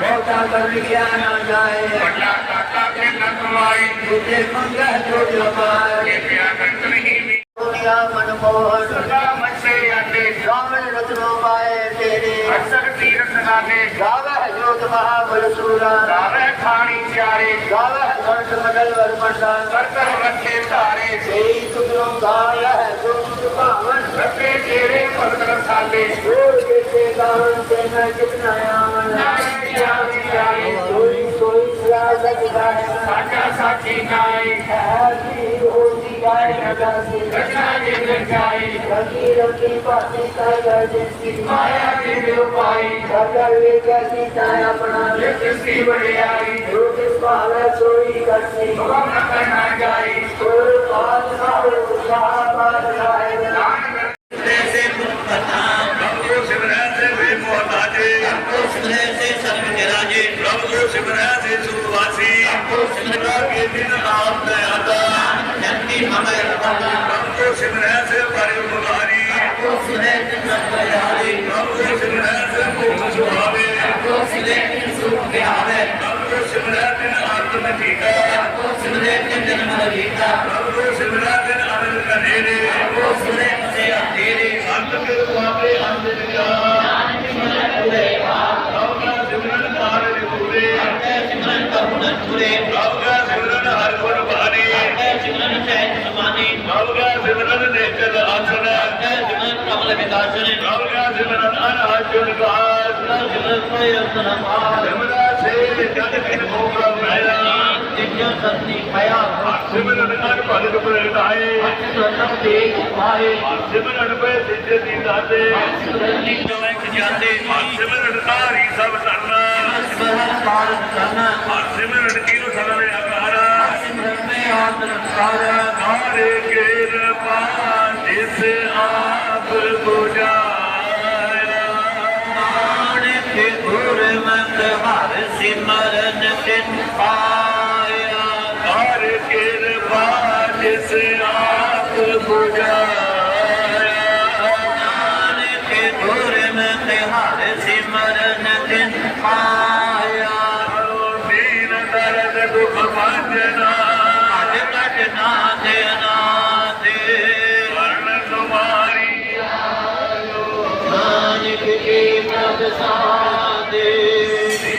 ہوتا برگیا نہ جائے تجھے منگہ جو جمائے دنیا من موہن شامل رتنوں پائے تیرے گاوہ جوت مہا برسولہ گاوہ کھانی چارے گاوہ سرٹ مڈل ورمندہ سرکر رکھے تارے تیری تجھوں گایا ہے جو تجھ پاون رکھے تیرے پردر سالے دور کے سے گاون سے میں کتنا ہے وکیلوں سب سے على الأرض أنفسنا سفر المضارين ਪ੍ਰਭੂ ਸਿਮਰਨ ਅਨਹਜੁਨ ਗਾਸ ਸਿਮਰਾ ਸੇ ਜਨ ਕਿਨ ਮੋਗਾ ਮੈਲਾ ਸਿਮਰਨ ਅਨ ਭਗਤ ਪ੍ਰਗਟਾਏ ਸਿਮਰਨ ਪੈ ਸਿੱਧ ਦੀ ਦਾਤੇ ਸਿਮਰਨ ਤਾਰੀ ਸਭ ਕਰਨਾ ਸਿਮਰਨ ਕੀਨੁ ਸਗਲ ਆਕਾਰਾ ਨਾਰੇ ਕਿਰਪਾ ਜਿਸ simmer and then fire.